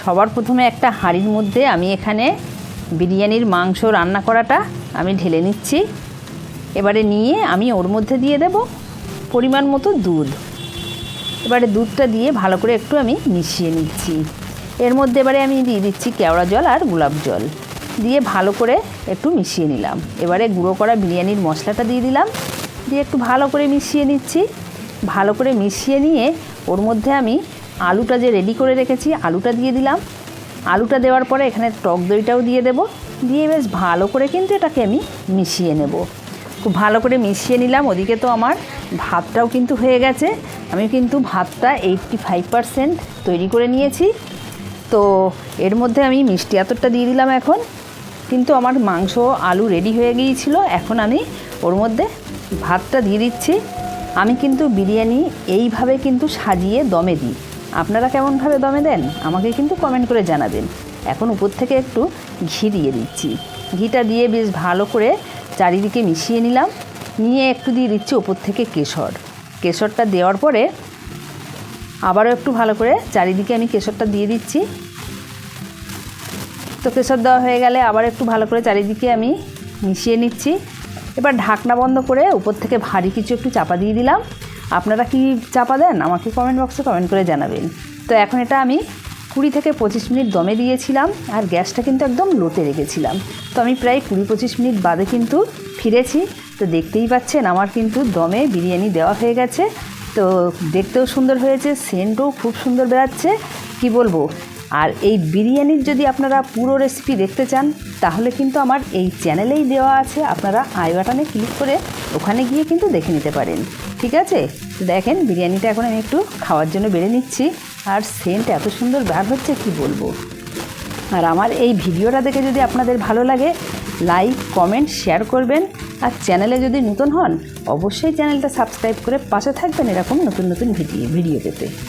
সবার প্রথমে একটা হাঁড়ির মধ্যে আমি এখানে বিরিয়ানির মাংস রান্না করাটা আমি ঢেলে নিচ্ছি। এবারে নিয়ে আমি ওর মধ্যে দিয়ে দেব পরিমাণ মতো দুধ। এবারে দুধটা দিয়ে ভালো করে একটু আমি মিশিয়ে নিচ্ছি। এর মধ্যে এবারে আমি দিয়ে দিচ্ছি কেওড়া জল আর গোলাপ জল। দিয়ে ভালো করে একটু মিশিয়ে নিলাম। এবারে গুঁড়ো করা বিরিয়ানির মশলাটা দিয়ে দিলাম। দিয়ে একটু ভালো করে মিশিয়ে নিচ্ছি। ভালো করে মিশিয়ে নিয়ে ওর মধ্যে আমি আলুটা যে রেডি করে রেখেছি, আলুটা দিয়ে দিলাম। আলুটা দেওয়ার পরে এখানে টক দইটাও দিয়ে দেব। দিয়ে বেশ ভালো করে কিন্তু এটাকে আমি মিশিয়ে নেব। খুব ভালো করে মিশিয়ে নিলাম। ওদিকে তো আমার ভাতটাও কিন্তু হয়ে গেছে। আমি কিন্তু ভাতটা এইটটি ফাইভ পারসেন্ট তৈরি করে নিয়েছি। তো এর মধ্যে আমি মিষ্টি আতরটা দিয়ে দিলাম এখন। কিন্তু আমার মাংস আলু রেডি হয়ে গিয়েছিল। এখন আমি ওর মধ্যে ভাতটা দিয়ে দিচ্ছি। আমি কিন্তু বিরিয়ানি এইভাবে কিন্তু সাজিয়ে দমে দিই। আপনারা কেমনভাবে দমে দেন, আমাকে কিন্তু কমেন্ট করে জানাবেন। এখন উপর থেকে একটু ঘি দিয়ে দিচ্ছি। ঘিটা দিয়ে বেশ ভালো করে চারিদিকে মিশিয়ে নিলাম। নিয়ে একটু দিয়ে দিচ্ছি ওপর থেকে কেশর। কেশরটা দেওয়ার পরে আবারও একটু ভালো করে চারিদিকে আমি কেশরটা দিয়ে দিচ্ছি। তো কেশর দেওয়া হয়ে গেলে আবার একটু ভালো করে চারিদিকে আমি মিশিয়ে নিচ্ছি। এবার ঢাকনা বন্ধ করে উপর থেকে ভারী কিছু একটু চাপা দিয়ে দিলাম। আপনারা কি চাপা দেন? আমাকে কমেন্ট বক্সে কমেন্ট করে জানাবেন। তো এখন এটা আমি কুড়ি থেকে পঁচিশ মিনিট দমে দিয়েছিলাম, আর গ্যাসটা কিন্তু একদম লোতে রেখেছিলাম। তো আমি প্রায় কুড়ি পঁচিশ মিনিট বাদে কিন্তু ফিরেছি। তো দেখতেই পাচ্ছেন, আমার কিন্তু দমে বিরিয়ানি দেওয়া হয়ে গেছে। তো দেখতেও সুন্দর হয়েছে সেন্টও খুব সুন্দর বেড়াচ্ছে। কি বলব? আর এই বিরিয়ানির যদি আপনারা পুরো রেসিপি দেখতে চান, তাহলে কিন্তু আমার এই চ্যানেলেই দেওয়া আছে। আপনারা আই বাটনে ক্লিক করে ওখানে গিয়ে কিন্তু দেখে নিতে পারেন। ঠিক আছে? তো দেখেন, বিরিয়ানিটা এখন আমি একটু খাওয়ার জন্য বেড়ে নিচ্ছি। আর সেন্ট এত সুন্দর বার হচ্ছে, কি বলব? আর আমার এই ভিডিওটা দেখে যদি আপনাদের ভালো লাগে লাইক কমেন্ট শেয়ার করবেন। আর চ্যানেলে যদি নতুন হন, অবশ্যই চ্যানেলটা সাবস্ক্রাইব করে পাশে থাকবেন এরকম নতুন নতুন ভিডিও ভিডিও পেতে।